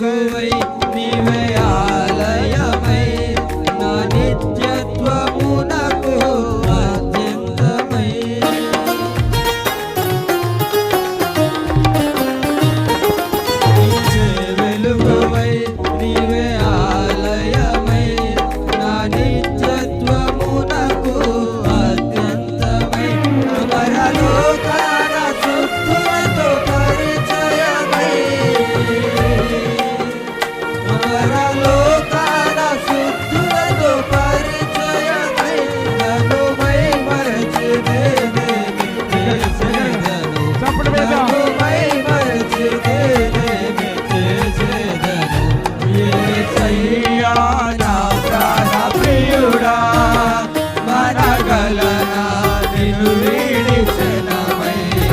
குவை ప్రియుడా మనగలనా నిన్ను వీడిసే